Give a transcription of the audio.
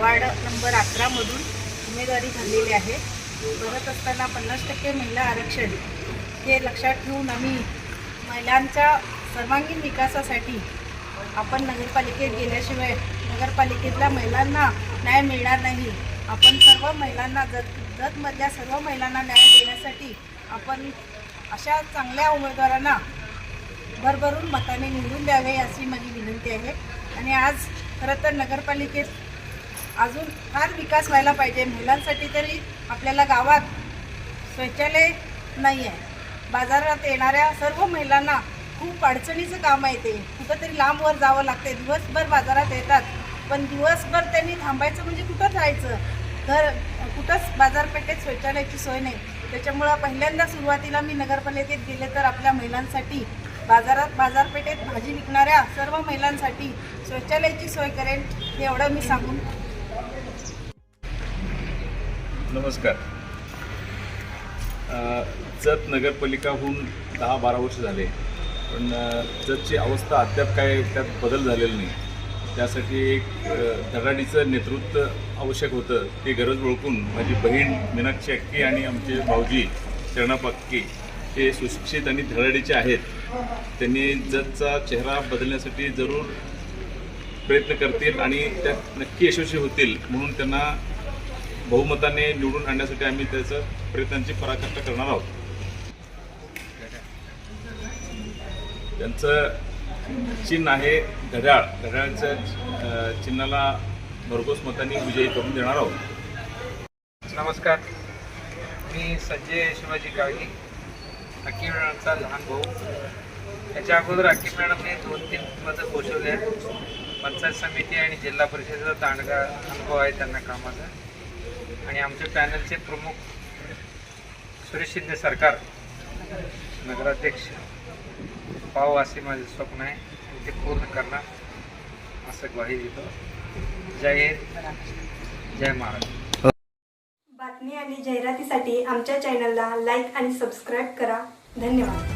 Ward number अकरामधून उमेदवारी झालेली आहे. करत असताना पन्नास टक्के महिला आरक्षण हे लक्षात ठेवून आम्ही महिलांच्या सर्वांगीण विकासासाठी आपण नगरपालिकेत गेल्याशिवाय नगरपालिकेतल्या महिलांना न्याय मिळणार नाही. आपण सर्व महिलांना जत जतमधल्या सर्व महिलांना न्याय देण्यासाठी आपण अशा चांगल्या उमेदवारांना भरभरून मताने निवडून द्यावे अशी माझी विनंती आहे. आणि आज खरं तर नगरपालिकेत अजून फार विकास व्हायला पाहिजे. महिलांसाठी तरी आपल्याला गावात शौचालय नाही आहे बाजारात येणाऱ्या सर्व महिलांना खूप अडचणीचं काम आहे ते. कुठंतरी लांबवर जावं लागते दिवसभर बाजारात येतात. पण दिवसभर त्यांनी थांबायचं म्हणजे कुठं जायचं? घर कुठंच बाजारपेठेत शौचालयाची सोय नाही. त्याच्यामुळं पहिल्यांदा सुरुवातीला मी नगरपालिकेत गेले तर आपल्या महिलांसाठी बाजारात बाजारपेठेत भाजी विकणाऱ्या सर्व महिलांसाठी शौचालयाची सोय करेन एवढं मी सांगून नमस्कार. जत नगरपालिकाहून दहा बारा वर्ष झाले. पण जतची अवस्था अद्याप काय त्यात बदल झालेला नाही. त्यासाठी एक धडाडीचं नेतृत्व आवश्यक होतं. ते गरज ओळखून माझी बहीण मीनाक्षी अक्की आणि आमचे भाऊजी शरणप अक्की हे सुशिक्षित आणि धडाडीचे आहेत. त्यांनी जतचा चेहरा बदलण्यासाठी जरूर प्रयत्न करतील आणि त्यात नक्की यशस्वी होतील म्हणून त्यांना बहुमताने निवडून आणण्यासाठी आम्ही त्याचं प्रयत्नांची पराकाष्ठा करणार आहोत. त्यांचं चिन्ह आहे घड्याळ. घड्याळच्या चिन्हाला भरघोस मतांनी विजयी करून देणार आहोत. नमस्कार. मी संजय शिवाजी गावी अक्की मॅडमचा लहान भाऊ. त्याच्या अगोदर अक्की मॅडमने दोन तीन मतं पोचवले आहेत. पंचायत समिती आणि जिल्हा परिषदेचा दांडगा अनुभव आहे त्यांना कामाचा. आणि आमच्या पॅनलचे प्रमुख सुरेश शिंदे सरकार नगराध्यक्ष पाव असे माझे स्वप्न आहे. ते पूर्ण करणार असं ग्वाही देतो. जय हिंद जय महाराज बातमी आणि जाहिरातीसाठी आमच्या चॅनलला लाईक आणि सबस्क्राईब करा. धन्यवाद.